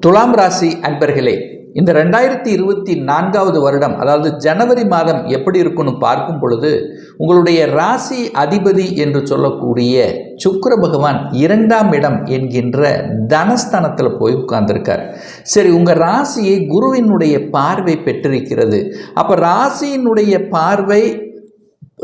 துலாம் ராசி அன்பர்களே இந்த ரெண்டாயிரத்தி இருபத்தி நான்காவது வருடம் அதாவது ஜனவரி மாதம் எப்படி இருக்குன்னு பார்க்கும் பொழுது உங்களுடைய ராசி அதிபதி என்று சொல்லக்கூடிய சுக்கர பகவான் இரண்டாம் இடம் என்கின்ற தனஸ்தானத்தில் போய் உட்கார்ந்துருக்கார். சரி உங்கள் ராசியை குருவினுடைய பார்வை பெற்றிருக்கிறது. அப்போ ராசியினுடைய பார்வை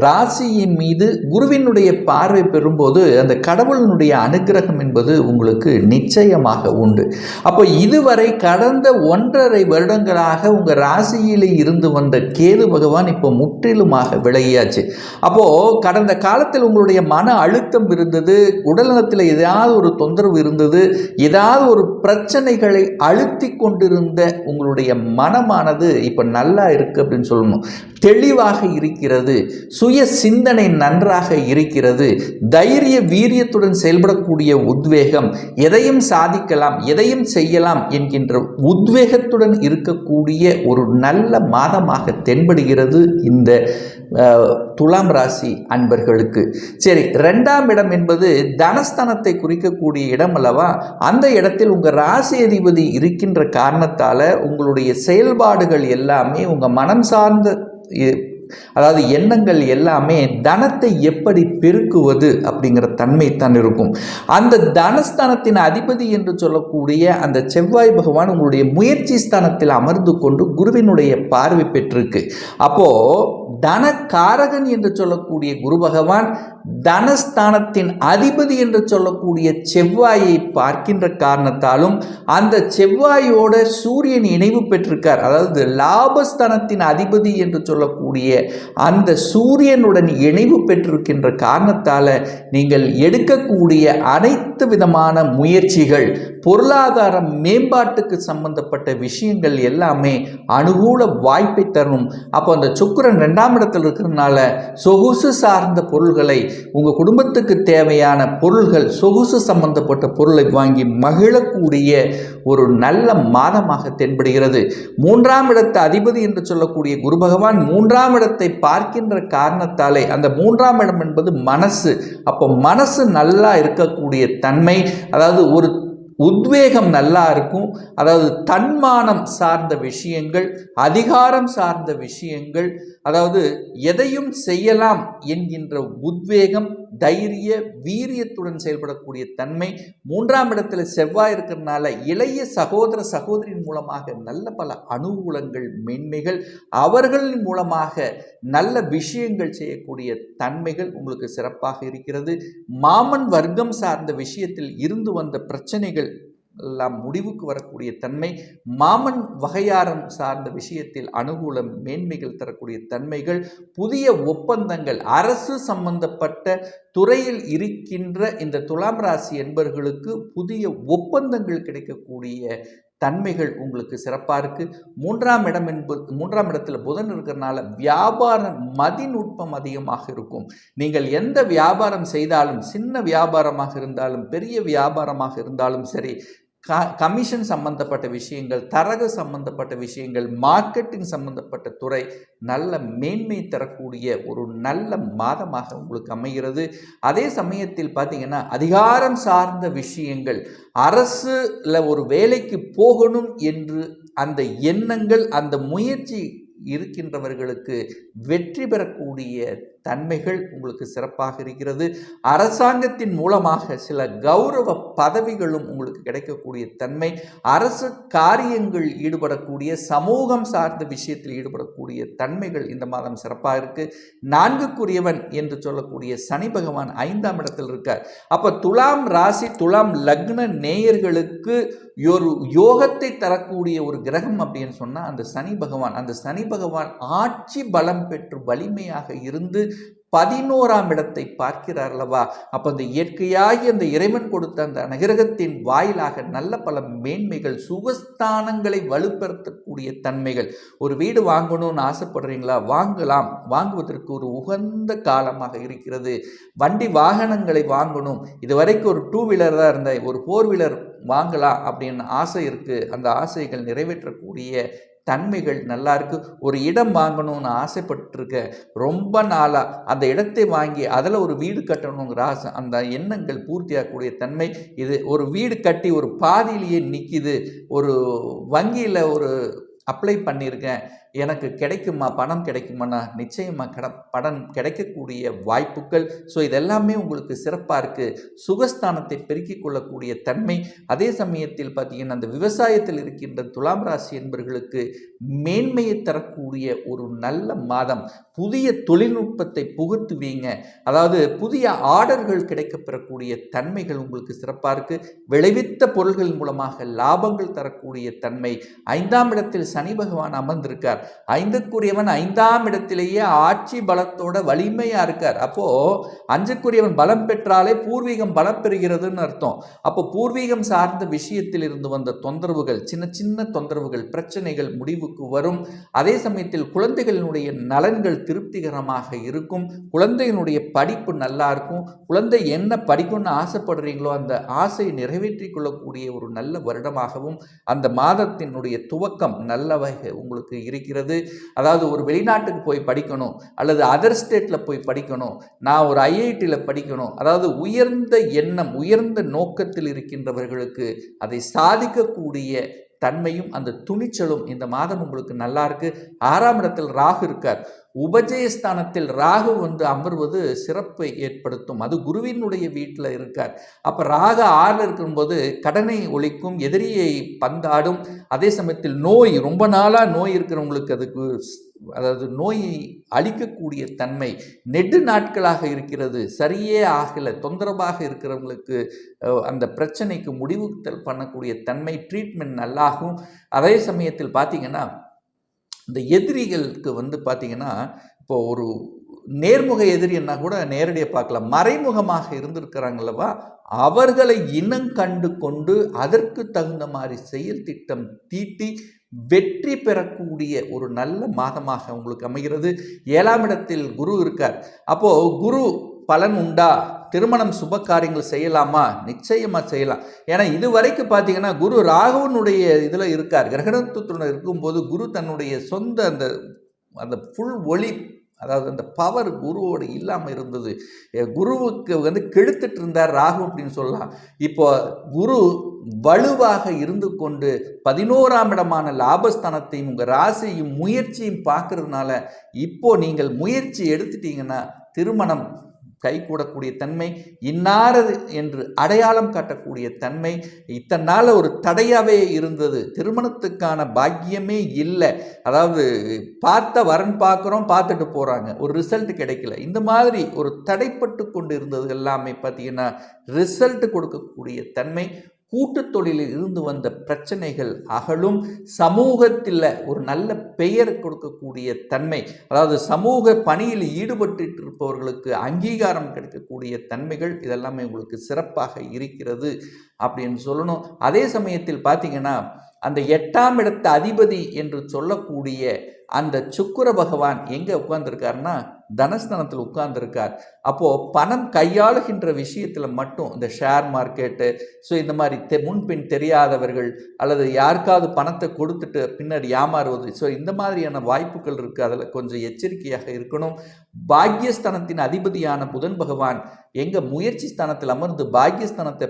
ராசியின் மீது குருவினுடைய பார்வை பெறும்போது அந்த கடவுளினுடைய அனுக்கிரகம் என்பது உங்களுக்கு நிச்சயமாக உண்டு. அப்போ இதுவரை கடந்த ஒன்றரை வருடங்களாக உங்கள் ராசியிலே இருந்து வந்த கேது பகவான் இப்போ முற்றிலுமாக விலகியாச்சு. அப்போது கடந்த காலத்தில் உங்களுடைய மன அழுத்தம் இருந்தது உடல்நலத்தில் ஏதாவது ஒரு தொந்தரவு இருந்தது ஏதாவது ஒரு பிரச்சனைகளை அழுத்தி கொண்டிருந்த உங்களுடைய மனமானது இப்போ நல்லா இருக்குது அப்படின்னு சொல்லணும். தெளிவாக இருக்கிறது. சுய சிந்தனை நன்றாக இருக்கிறது. தைரிய வீரியத்துடன் செயல்படக்கூடிய உத்வேகம் எதையும் சாதிக்கலாம் எதையும் செய்யலாம் என்கின்ற உத்வேகத்துடன் இருக்கக்கூடிய ஒரு நல்ல மாதமாக தென்படுகிறது இந்த துலாம் ராசி அன்பர்களுக்கு. சரி ரெண்டாம் இடம் என்பது தனஸ்தானத்தை குறிக்கக்கூடிய இடம் அல்லவா? அந்த இடத்தில் உங்கள் ராசி அதிபதி இருக்கின்ற காரணத்தால் உங்களுடைய செயல்பாடுகள் எல்லாமே உங்கள் மனம் சார்ந்த இ- அதாவது எண்ணங்கள் எல்லாமே தனத்தை எப்படி பெருக்குவது அப்படிங்கிற தன்மை தான் இருக்கும். அந்த தனஸ்தானத்தின் அதிபதி என்று சொல்லக்கூடிய அந்த செவ்வாய் பகவான் உங்களுடைய முயற்சி ஸ்தானத்தில் அமர்ந்து கொண்டு குருவினுடைய பார்வை பெற்றிருக்கு. அப்போ தனக்காரகன் என்று சொல்லக்கூடிய குரு பகவான் தனஸ்தானத்தின் அதிபதி என்று சொல்லக்கூடிய செவ்வாயை பார்க்கின்ற காரணத்தாலும் அந்த செவ்வாயோட சூரியன் இணைவு பெற்றிருக்கார். அதாவது லாபஸ்தானத்தின் அதிபதி என்று சொல்லக்கூடிய அந்த சூரியனுடன் இணைவு பெற்றிருக்கின்ற காரணத்தால் நீங்கள் எடுக்கக்கூடிய அனைத்து விதமான முயற்சிகள் பொருளாதார மேம்பாட்டுக்கு சம்பந்தப்பட்ட விஷயங்கள் எல்லாமே அனுகூல வாய்ப்பை தரும். அப்போ அந்த சுக்கிரன் ரெண்டாம் இடத்தில் இருக்கிறதுனால சொகுசு சார்ந்த பொருள்களை உங்கள் குடும்பத்துக்கு தேவையான பொருள்கள் சொகுசு சம்பந்தப்பட்ட பொருளை வாங்கி மகிழக்கூடிய ஒரு நல்ல மாதமாக தென்படுகிறது. மூன்றாம் இடத்து அதிபதி என்று சொல்லக்கூடிய குரு பகவான் மூன்றாம் இடத்து பார்க்கின்ற காரணத்தாலே அந்த மூன்றாம் இடம் என்பது மனசு. அப்போ மனசு நல்லா இருக்கக்கூடிய தன்மை அதாவது ஒரு உத்வேகம் நல்லா இருக்கும் அதாவது தன்மானம் சார்ந்த விஷயங்கள் அதிகாரம் சார்ந்த விஷயங்கள் அதாவது எதையும் செய்யலாம் என்கின்ற உத்வேகம் தைரிய வீரியத்துடன் செயல்படக்கூடிய தன்மை மூன்றாம் இடத்துல செவ்வாய் இருக்கிறதுனால இளைய சகோதர சகோதரியின் மூலமாக நல்ல பல அனுகூலங்கள் மென்மைகள் அவர்களின் மூலமாக நல்ல விஷயங்கள் செய்யக்கூடிய தன்மைகள் உங்களுக்கு சிறப்பாக இருக்கிறது. மாமன் வர்க்கம் சார்ந்த விஷயத்தில் இருந்து வந்த பிரச்சனைகள் எல்லாம் முடிவுக்கு வரக்கூடிய தன்மை மாமன் வகையாரம் சார்ந்த விஷயத்தில் அனுகூலம் மேன்மைகள் தரக்கூடிய தன்மைகள் புதிய ஒப்பந்தங்கள் அரசு சம்பந்தப்பட்ட துறையில் இருக்கின்ற இந்த துலாம் ராசி என்பவர்களுக்கு புதிய ஒப்பந்தங்கள் கிடைக்கக்கூடிய தன்மைகள் உங்களுக்கு சிறப்பாக இருக்குது மூன்றாம் இடம் என்பது மூன்றாம் இடத்துல புதன் இருக்கிறனால வியாபார மதிநுட்பம் அதிகமாக இருக்கும். நீங்கள் எந்த வியாபாரம் செய்தாலும் சின்ன வியாபாரமாக இருந்தாலும் பெரிய வியாபாரமாக இருந்தாலும் சரி க கமிஷன் சம்பந்தப்பட்ட விஷயங்கள் தரகு சம்பந்தப்பட்ட விஷயங்கள் மார்க்கெட்டிங் சம்பந்தப்பட்ட துறை நல்ல மேன்மை தரக்கூடிய ஒரு நல்ல மாதமாக உங்களுக்கு அமைகிறது. அதே சமயத்தில் பார்த்தீங்கன்னா அதிகாரம் சார்ந்த விஷயங்கள் அரசில் ஒரு வேலைக்கு போகணும் என்று அந்த எண்ணங்கள் அந்த முயற்சி இருக்கின்றவர்களுக்கு வெற்றி பெறக்கூடிய தன்மைகள் உங்களுக்கு சிறப்பாக இருக்கிறது. அரசாங்கத்தின் மூலமாக சில கௌரவ பதவிகளும் உங்களுக்கு கிடைக்கக்கூடிய தன்மை. அரசு காரியங்கள் ஈடுபடக்கூடிய சமூகம் சார்ந்த விஷயத்தில் ஈடுபடக்கூடிய தன்மைகள் இந்த மாதம் சிறப்பாக இருக்கு. நான்குக்குரியவன் என்று சொல்லக்கூடிய சனி பகவான் ஐந்தாம் இடத்தில் இருக்கார். அப்ப துலாம் ராசி துலாம் லக்ன நேயர்களுக்கு ஒரு யோகத்தை தரக்கூடிய ஒரு கிரகம் அப்படின்னு சொன்னால் அந்த சனி பகவான். அந்த சனி பகவான் ஆட்சி பலம் பெற்று வலிமையாக இருந்து பதினோராம் இடத்தை பார்க்கிறார் அல்லவா அப்போ அந்த இயற்கையாகி அந்த இறைவன் கொடுத்த அந்த நகரகத்தின் வாயிலாக நல்ல பல மேன்மைகள் சுகஸ்தானங்களை வலுப்படுத்தக்கூடிய தன்மைகள். ஒரு வீடு வாங்கணும்னு ஆசைப்படுறீங்களா? வாங்கலாம். வாங்குவதற்கு ஒரு உகந்த காலமாக இருக்கிறது. வண்டி வாகனங்களை வாங்கணும். இதுவரைக்கும் ஒரு டூ வீலர் தான் இருந்த ஒரு ஃபோர் வீலர் வாங்கலாம் அப்படின்னு ஆசை இருக்குது அந்த ஆசைகள் நிறைவேற்றக்கூடிய தன்மைகள் நல்லா இருக்கு. ஒரு இடம் வாங்கணும்னு ஆசைப்பட்டிருக்கேன். ரொம்ப நாளாக அந்த இடத்தை வாங்கி அதில் ஒரு வீடு கட்டணுங்கிற ஆசை அந்த எண்ணங்கள் பூர்த்தியாகக்கூடிய தன்மை இது ஒரு வீடு கட்டி ஒரு பாதியிலேயே நிற்கிது ஒரு வங்கியில் ஒரு அப்ளை பண்ணியிருக்கேன். எனக்கு கிடைக்குமா? பணம் கிடைக்குமாண்ணா? நிச்சயமாக கட படம் கிடைக்கக்கூடிய வாய்ப்புகள். ஸோ இதெல்லாமே உங்களுக்கு சிறப்பாக இருக்குது சுகஸ்தானத்தை பெருக்கிக் கொள்ளக்கூடிய தன்மை. அதே சமயத்தில் பார்த்தீங்கன்னா அந்த விவசாயத்தில் இருக்கின்ற துலாம் ராசி என்பவர்களுக்கு மேன்மையை தரக்கூடிய ஒரு நல்ல மாதம். புதிய தொழில்நுட்பத்தை புகுத்துவீங்க அதாவது புதிய ஆர்டர்கள் கிடைக்கப்பெறக்கூடிய தன்மைகள் உங்களுக்கு சிறப்பாக இருக்குது விளைவித்த பொருள்கள் மூலமாக லாபங்கள் தரக்கூடிய தன்மை. ஐந்தாம் இடத்தில் சனி பகவான் அமர்ந்திருக்கார். ஐந்துக்குரியவன் ஐந்தாம் இடத்திலேயே ஆட்சி பலத்தோட வலிமையா இருக்கார். அப்போ அஞ்சுக்குரியவன் பலம் பெற்றாலே பூர்வீகம் பலம் பெறுகிறதுன்னு அர்த்தம். அப்போ பூர்வீகம் சார்ந்த விஷயத்தில் இருந்து வந்த தொந்தரவுகள் சின்ன சின்ன தொந்தரவுகள் பிரச்சனைகள் முடிவுக்கு வரும். அதே சமயத்தில் குழந்தைகளினுடைய நலன்கள் திருப்திகரமாக இருக்கும். குழந்தையினுடைய படிப்பு நல்லா இருக்கும். குழந்தை என்ன படிக்கணும்னு ஆசைப்படுறீங்களோ அந்த ஆசையை நிறைவேற்றிக் கொள்ளக்கூடிய ஒரு நல்ல வருடமாகவும் அந்த மாதத்தினுடைய துவக்கம் நல்ல வகை உங்களுக்கு இருக்கிறது. இருக்கிறது. அதாவது ஒரு வெளிநாட்டுக்கு போய் படிக்கணும் அல்லது அதர் ஸ்டேட்டில் போய் படிக்கணும் நான் ஒரு ஐஐடியில் படிக்கணும். அதாவது உயர்ந்த எண்ணம் உயர்ந்த நோக்கத்தில் இருக்கின்றவர்களுக்கு அதை சாதிக்கக்கூடிய தன்மையும் அந்த துணிச்சலும் இந்த மாதம் உங்களுக்கு நல்லா இருக்கு. ஆறாம் இடத்தில் ராகு இருக்கார். உபஜயஸ்தானத்தில் ராகு வந்து அமர்வது சிறப்பை ஏற்படுத்தும். அது குருவினுடைய வீட்டில் இருக்கார். அப்போ ராக ஆறில் இருக்கும்போது கடனை ஒழிக்கும் எதிரியை பந்தாடும். அதே சமயத்தில் நோய் ரொம்ப நாளாக நோய் இருக்கிறவங்களுக்கு அதுக்கு அதாவது நோயை அழிக்கக்கூடிய தன்மை நெடு நாட்களாக இருக்கிறது. சரியே ஆகலை. தொந்தரவாக இருக்கிறவங்களுக்கு அந்த பிரச்சனைக்கு முடிவு பண்ணக்கூடிய தன்மை ட்ரீட்மெண்ட் நல்லாகும். அதே சமயத்தில் பார்த்தீங்கன்னா இந்த எதிரிகளுக்கு வந்து பார்த்தீங்கன்னா இப்போ ஒரு நேர்முக எதிரின்னா கூட நேரடியாக பார்க்கலாம். மறைமுகமாக இருந்திருக்கிறாங்களவா அவர்களை இனம் கண்டு கொண்டு அதற்கு தகுந்த மாதிரி செயல் திட்டம் தீட்டி வெற்றி பெறக்கூடிய ஒரு நல்ல மாதமாக உங்களுக்கு அமைகிறது. ஏழாம் இடத்தில் குரு இருக்கார். அப்போது குரு பலன் உண்டா? திருமணம் சுப காரியங்கள் செய்யலாமா? நிச்சயமாக செய்யலாம். ஏன்னா இது வரைக்கும் பார்த்தீங்கன்னா குரு ராகவனுடைய இதில் இருக்கார். கிரகணத்துடன் இருக்கும்போது குரு தன்னுடைய சொந்த அந்த அந்த ஃபுல் ஒளி அதாவது அந்த பவர் குருவோடு இல்லாமல் இருந்தது. குருவுக்கு வந்து கெடுத்துட்டு இருந்தார் ராகு அப்படின்னு சொல்லலாம். இப்போ குரு வலுவாக இருந்து கொண்டு பதினோராம் இடமான லாபஸ்தானத்தையும் உங்கள் ராசியும் முயற்சியும் பார்க்கறதுனால இப்போ நீங்கள் முயற்சி எடுத்துட்டீங்கன்னா திருமணம் கைகூடக்கூடிய தன்மை இன்னாரது என்று அடையாளம் காட்டக்கூடிய தன்மை இத்தனை நாள் ஒரு தடையாகவே இருந்தது. திருமணத்துக்கான பாக்கியமே இல்லை. அதாவது பார்த்த வரன் பார்க்குறோம் பார்த்துட்டு போகிறாங்க ஒரு ரிசல்ட் கிடைக்கல. இந்த மாதிரி ஒரு தடைப்பட்டு கொண்டு இருந்தது எல்லாமே பார்த்தீங்கன்னா ரிசல்ட் கொடுக்கக்கூடிய தன்மை கூட்டுத் தொழிலில் இருந்து வந்த பிரச்சனைகள் அகலும். சமூகத்தில் ஒரு நல்ல பெயர் கொடுக்கக்கூடிய தன்மை அதாவது சமூக பணியில் ஈடுபட்டு இருப்பவர்களுக்கு அங்கீகாரம் கிடைக்கக்கூடிய தன்மைகள் இதெல்லாமே உங்களுக்கு சிறப்பாக இருக்கிறது அப்படின்னு சொல்லணும். அதே சமயத்தில் பார்த்தீங்கன்னா அந்த எட்டாம் இடத்து அதிபதி என்று சொல்லக்கூடிய அந்த சுக்கிர பகவான் எங்கே உட்கார்ந்துருக்காருன்னா தனஸ்தானத்தில் உட்கார்ந்துருக்கார். அப்போது பணம் கையாளுகின்ற விஷயத்தில் மட்டும் இந்த ஷேர் மார்க்கெட்டு ஸோ இந்த மாதிரி தெ முன்பின் தெரியாதவர்கள் அல்லது யாருக்காவது பணத்தை கொடுத்துட்டு பின்னாடி ஏமாறுவது ஸோ இந்த மாதிரியான வாய்ப்புகள் இருக்குது அதில் கொஞ்சம் எச்சரிக்கையாக இருக்கணும். பாக்யஸ்தானத்தின் அதிபதியான புதன் பகவான் எங்கள் முயற்சி ஸ்தானத்தில் அமர்ந்து பாக்யஸ்தானத்தை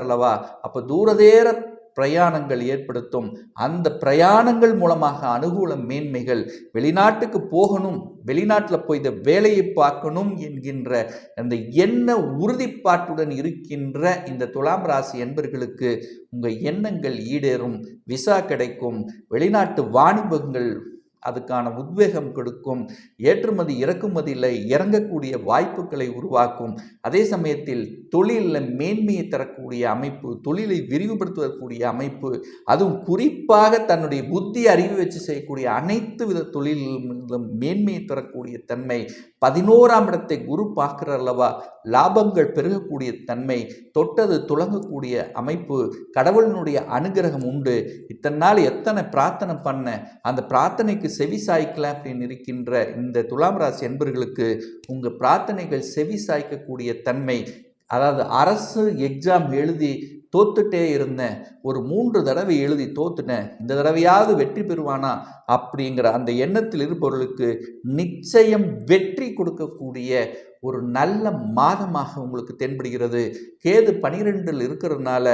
அல்லவா? அப்போ தூரதேர பிரயாணங்கள் ஏற்படுத்தும். அந்த பிரயாணங்கள் மூலமாக அனுகூல மேன்மைகள் வெளிநாட்டுக்கு போகணும் வெளிநாட்டில் போய் இந்த வேலையை பார்க்கணும் என்கின்ற அந்த எண்ண உறுதிப்பாட்டுடன் இருக்கின்ற இந்த துலாம் ராசி என்பர்களுக்கு உங்கள் எண்ணங்கள் ஈடேறும் விசா கிடைக்கும் வெளிநாட்டு வாணிபங்கள் அதுக்கான உத்வேகம் கொடுக்கும். ஏற்றுமதி இறக்குமதியில் இறங்கக்கூடிய வாய்ப்புகளை உருவாக்கும். அதே சமயத்தில் தொழிலில் மேன்மையை தரக்கூடிய அமைப்பு தொழிலை விரிவுபடுத்துவதற்குரிய அமைப்பு அதுவும் குறிப்பாக தன்னுடைய புத்தி அறிவு வச்சு செய்யக்கூடிய அனைத்து வித தொழிலும் மேன்மையை தரக்கூடிய தன்மை பதினோராம் இடத்தை குரு பார்க்குற அல்லவா லாபங்கள் பெருகக்கூடிய தன்மை தொட்டது துளங்கக்கூடிய அமைப்பு கடவுளினுடைய அனுகிரகம் உண்டு. இத்தனை நாள் எத்தனை பிரார்த்தனை பண்ண அந்த பிரார்த்தனைக்கு செவி சாய்க்கல அப்படின்னு இருக்கின்ற இந்த துலாம் ராசி என்பர்களுக்கு உங்கள் பிரார்த்தனைகள் செவி சாய்க்கக்கூடிய தன்மை அதாவது அரசு எக்ஸாம் எழுதி தோத்துட்டே இருந்தேன் ஒரு மூன்று தடவை எழுதி தோத்துட்டேன் இந்த தடவையாவது வெற்றி பெறுவானா அப்படிங்கிற அந்த எண்ணத்தில் இருப்பவர்களுக்கு நிச்சயம் வெற்றி கொடுக்கக்கூடிய ஒரு நல்ல மாதமாக உங்களுக்கு தென்படுகிறது. கேது பனிரெண்டில் இருக்கிறதுனால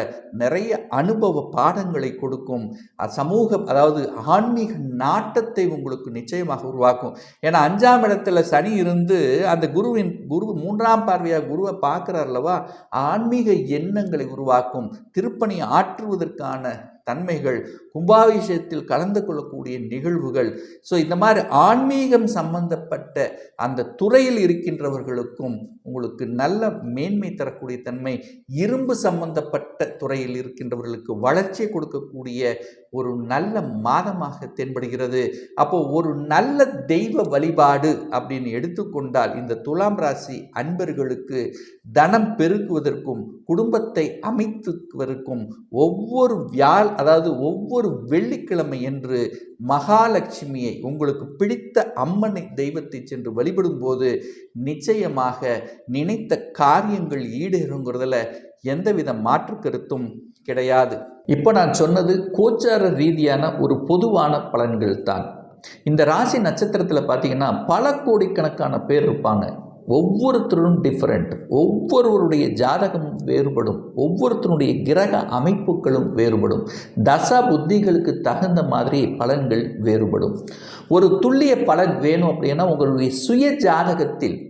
நிறைய அனுபவ பாடங்களை கொடுக்கும். சமூக அதாவது ஆன்மீக நாட்டத்தை உங்களுக்கு நிச்சயமாக உருவாக்கும். ஏன்னா அஞ்சாம் இடத்துல சனி இருந்து அந்த குருவின் குரு மூன்றாம் பார்வையாக குருவை பார்க்குறாருலவா ஆன்மீக எண்ணங்களை உருவாக்கும். திருப்பணி ஆற்றுவதற்கான தன்மைகள் கும்பாபிஷேகத்தில் கலந்து கொள்ளக்கூடிய நிகழ்வுகள். ஸோ இந்த மாதிரி ஆன்மீகம் சம்பந்தப்பட்ட அந்த துறையில் இருக்கின்றவர்களுக்கும் உங்களுக்கு நல்ல மேன்மை தரக்கூடிய தன்மை இரும்பு சம்பந்தப்பட்ட துறையில் இருக்கின்றவர்களுக்கு வளர்ச்சியை கொடுக்கக்கூடிய ஒரு நல்ல மாதமாக தென்படுகிறது. அப்போ ஒரு நல்ல தெய்வ வழிபாடு அப்படின்னு எடுத்துக்கொண்டால் இந்த துலாம் ராசி அன்பர்களுக்கு தனம் பெருக்குவதற்கும் குடும்பத்தை அமைத்துவதற்கும் ஒவ்வொரு வியாழ் அதாவது ஒவ்வொரு வெள்ளிக்கிழமை என்று மகாலட்சுமியை உங்களுக்கு பிடித்த அம்மனை தெய்வத்தை சென்று வழிபடும் போது நிச்சயமாக நினைத்த காரியங்கள் ஈடுகிறோங்கிறதுல எந்தவித மாற்று கருத்தும் கிடையாது. இப்போ நான் சொன்னது கோச்சார ரீதியான ஒரு பொதுவான பலன்கள் தான் இந்த ராசி நட்சத்திரத்தில் பார்த்தீங்கன்னா பல கோடிக்கணக்கான பேர் இருப்பாங்க. ஒவ்வொருத்தரும் டிஃப்ரெண்ட் ஒவ்வொருவருடைய ஜாதகமும் வேறுபடும். ஒவ்வொருத்தருடைய கிரக அமைப்புகளும் வேறுபடும். தசா புத்திகளுக்கு தகுந்த மாதிரி பலன்கள் வேறுபடும். ஒரு துல்லிய பலன் வேணும் அப்படின்னா உங்களுடைய சுய ஜாதகத்தில்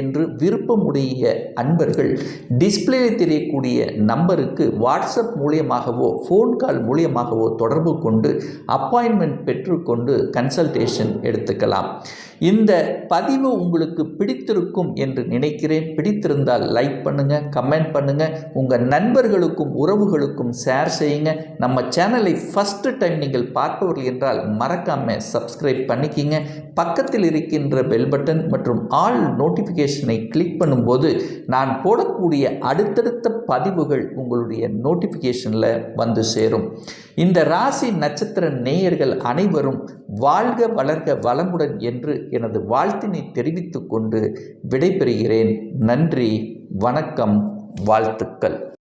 என்று விருப்பமுடைய அன்பர்கள் டிஸ்பிளேயில் தெரியக்கூடிய நம்பருக்கு வாட்ஸ்அப் மூலியமாகவோ ஃபோன் கால் மூலியமாகவோ தொடர்பு கொண்டு அப்பாயின்மெண்ட் பெற்றுக்கொண்டு கன்சல்டேஷன் எடுத்துக்கலாம். இந்த பதிவு உங்களுக்கு பிடித்திருக்கும் என்று நினைக்கிறேன். பிடித்திருந்தால் லைக் பண்ணுங்கள் கமெண்ட் பண்ணுங்கள் உங்கள் நண்பர்களுக்கும் உறவுகளுக்கும் ஷேர் செய்யுங்க. நம்ம சேனலை ஃபஸ்ட்டு டைம் நீங்கள் பார்ப்பவர்கள் என்றால் மறக்காமல் சப்ஸ்கிரைப் பண்ணிக்கிங்க. பக்கத்தில் இருக்கின்ற பெல் பட்டன் மற்றும் ஆல் நோட்டிஃபிகேஷனை கிளிக் பண்ணும்போது நான் போடக்கூடிய அடுத்தடுத்த பதிவுகள் உங்களுடைய நோட்டிஃபிகேஷனில் வந்து சேரும். இந்த ராசி நட்சத்திர நேயர்கள் அனைவரும் வாழ்க வளர்க வளமுடன் என்று எனது வாழ்த்தினை தெரிவித்து கொண்டு விடைபெறுகிறேன். நன்றி வணக்கம் வாழ்த்துக்கள்.